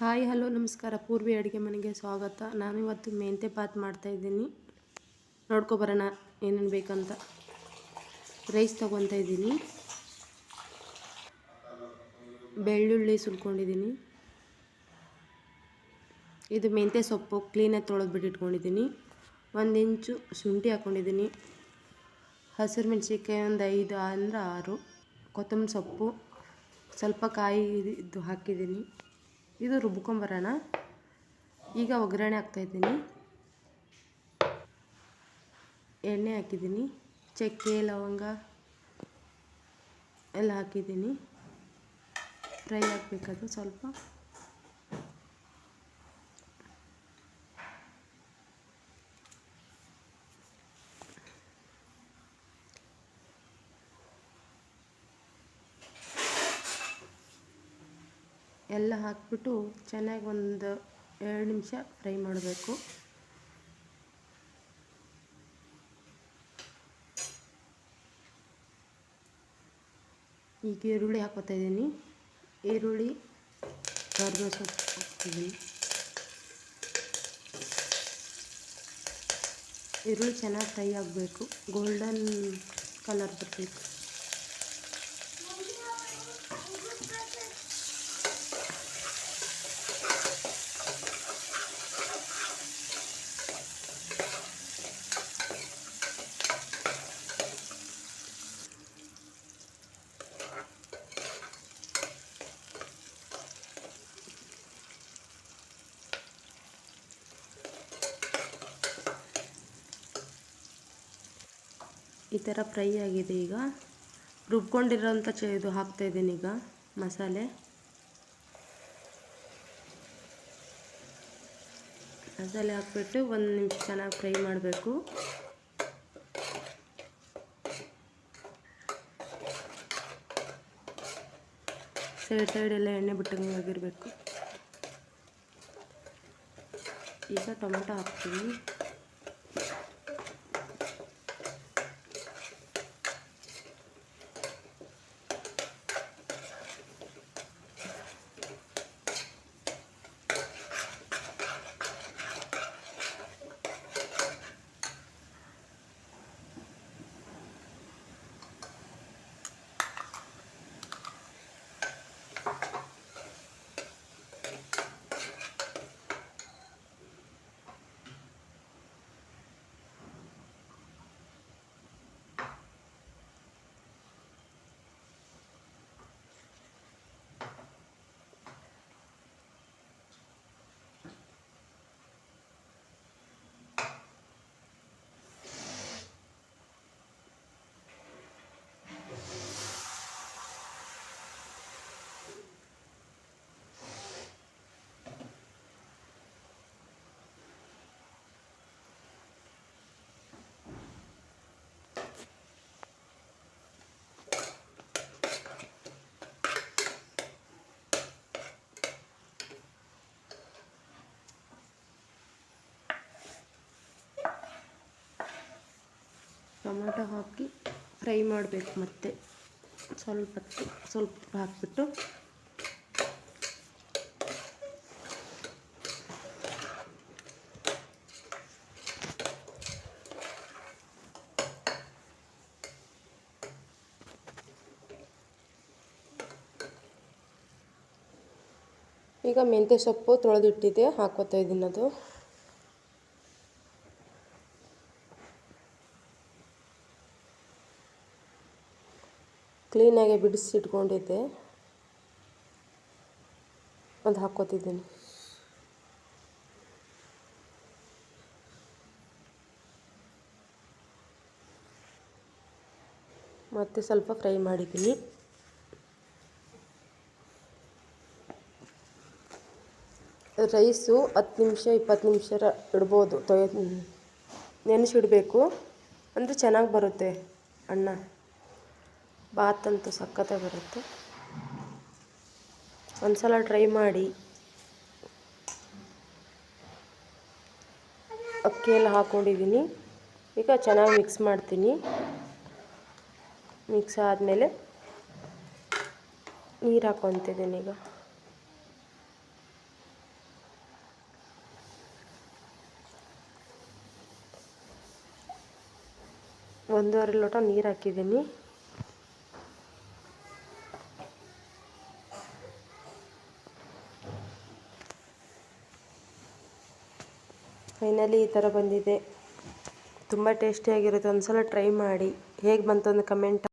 Hi, hello, ನಮಸ್ಕಾರ. ಪೂರ್ವಿ ಅಡುಗೆ ಮನೆಗೆ ಸ್ವಾಗತ. ನಾನು ಇವತ್ತು ಮೆಂತೆ ಬಾತ್ ಮಾಡ್ತಾಯಿದ್ದೀನಿ ನೋಡ್ಕೊಬರೋಣ ಏನೇನು ಬೇಕಂತ. ರೈಸ್ ತೊಗೊತಾ ಇದ್ದೀನಿ. ಬೆಳ್ಳುಳ್ಳಿ ಸುಲ್ಕೊಂಡಿದ್ದೀನಿ. ಇದು ಮೆಂತ್ಯ ಸೊಪ್ಪು. ಕ್ಲೀನಾಗಿ ತೊಳೆದು ಬಿಟ್ಟಿಟ್ಕೊಂಡಿದ್ದೀನಿ. ಒಂದು ಇಂಚು ಶುಂಠಿ ಹಾಕ್ಕೊಂಡಿದ್ದೀನಿ ಹಸಿರು ಮೆಣಸಿನ್ಕಾಯಿ ಒಂದು ಐದು ಅಂದರೆ ಆರು. ಕೊತ್ತಂಬರಿ ಸೊಪ್ಪು. ಸ್ವಲ್ಪ ಕಾಯಿ ಇದು ಹಾಕಿದ್ದೀನಿ. ಇದು ರುಬ್ಕೊಂಬರೋಣ. ಈಗ ಒಗ್ಗರಣೆ ಹಾಕ್ತಾಯಿದ್ದೀನಿ ಎಣ್ಣೆ ಹಾಕಿದ್ದೀನಿ. ಚಕ್ಕೆ ಲವಂಗ ಎಲ್ಲ ಹಾಕಿದ್ದೀನಿ. ಫ್ರೈ ಆಗಬೇಕದು ಸ್ವಲ್ಪ ಎಲ್ಲ ಹಾಕಿಬಿಟ್ಟು ಚೆನ್ನಾಗಿ ಒಂದು ಎರಡು ನಿಮಿಷ ಫ್ರೈ ಮಾಡಬೇಕು. ಈಗ ಈರುಳ್ಳಿ ಹಾಕೋತಾ ಇದ್ದೀನಿ. ಈರುಳ್ಳಿ ಕರ್ದು ಸೊಪ್ಪು ಹಾಕ್ತಿದ್ದೀನಿ. ಈರುಳ್ಳಿ ಚೆನ್ನಾಗಿ ಫ್ರೈ ಆಗಬೇಕು. ಗೋಲ್ಡನ್ ಕಲರ್ ಬರಬೇಕು. ಈ ಥರ ಫ್ರೈ ಆಗಿದೆ ಈಗ. ರುಬ್ಕೊಂಡಿರೋಂಥ ಚ ಇದು ಹಾಕ್ತಾಯಿದ್ದೀನಿ ಈಗ, ಮಸಾಲೆ. ಮಸಾಲೆ ಹಾಕ್ಬಿಟ್ಟು ಒಂದು ನಿಮಿಷ ಚೆನ್ನಾಗಿ ಫ್ರೈ ಮಾಡಬೇಕು. ಸೈಡ್ ಸೈಡೆಲ್ಲ ಎಣ್ಣೆ ಬಿಟ್ಟಂಗೆ ಆಗಿರಬೇಕು. ಈಗ ಟೊಮೆಟೊ ಹಾಕ್ತೀನಿ ಟೊಮೆಟೊ ಹಾಕಿ ಫ್ರೈ ಮಾಡಬೇಕು ಮತ್ತೆ. ಸ್ವಲ್ಪ ಸ್ವಲ್ಪ ಹಾಕಿಬಿಟ್ಟು. ಈಗ ಮೆಂತ್ಯ ಸೊಪ್ಪು ತೊಳೆದಿಟ್ಟಿದ್ದೆ ಹಾಕೋತಾ ಇದ್ದೀನಿ ಅದು. ಕ್ಲೀನಾಗಿ ಬಿಡಿಸಿಟ್ಕೊಂಡಿದ್ದೆ ಅದು ಹಾಕ್ಕೋತಿದ್ದೀನಿ. ಮತ್ತು ಸ್ವಲ್ಪ ಫ್ರೈ ಮಾಡಿದ್ದೀನಿ. ರೈಸು ಹತ್ತು ನಿಮಿಷ, ಇಪ್ಪತ್ತು ನಿಮಿಷ ಇಡ್ಬೋದು. ತೊಯ್ ನೆನೆಸಿಡಬೇಕು. ಅಂದರೆ ಚೆನ್ನಾಗಿ ಬರುತ್ತೆ ಅನ್ನ. ಬಾತ್ ಬಾತಂತೂ ಸಕ್ಕತ್ತೆ ಬರುತ್ತೆ ಒಂದು ಸಲ ಟ್ರೈ ಮಾಡಿ. ಅಕ್ಕಿಯಲ್ಲಿ ಹಾಕ್ಕೊಂಡಿದ್ದೀನಿ ಈಗ ಚೆನ್ನಾಗಿ ಮಿಕ್ಸ್ ಮಾಡ್ತೀನಿ. ಮಿಕ್ಸ್ ಆದಮೇಲೆ ನೀರು ಹಾಕ್ಕೊತಿದ್ದೀನಿ ಈಗ. ಒಂದೂವರೆ ಲೋಟ ನೀರು ಹಾಕಿದ್ದೀನಿ ಫೈನಲಿ ಈ ಥರ ಬಂದಿದೆ. ತುಂಬ ಟೇಸ್ಟಿಯಾಗಿರುತ್ತೆ. ಒಂದು ಸಲ ಟ್ರೈ ಮಾಡಿ. ಹೇಗೆ ಬಂತು ಅಂತ ಕಮೆಂಟ್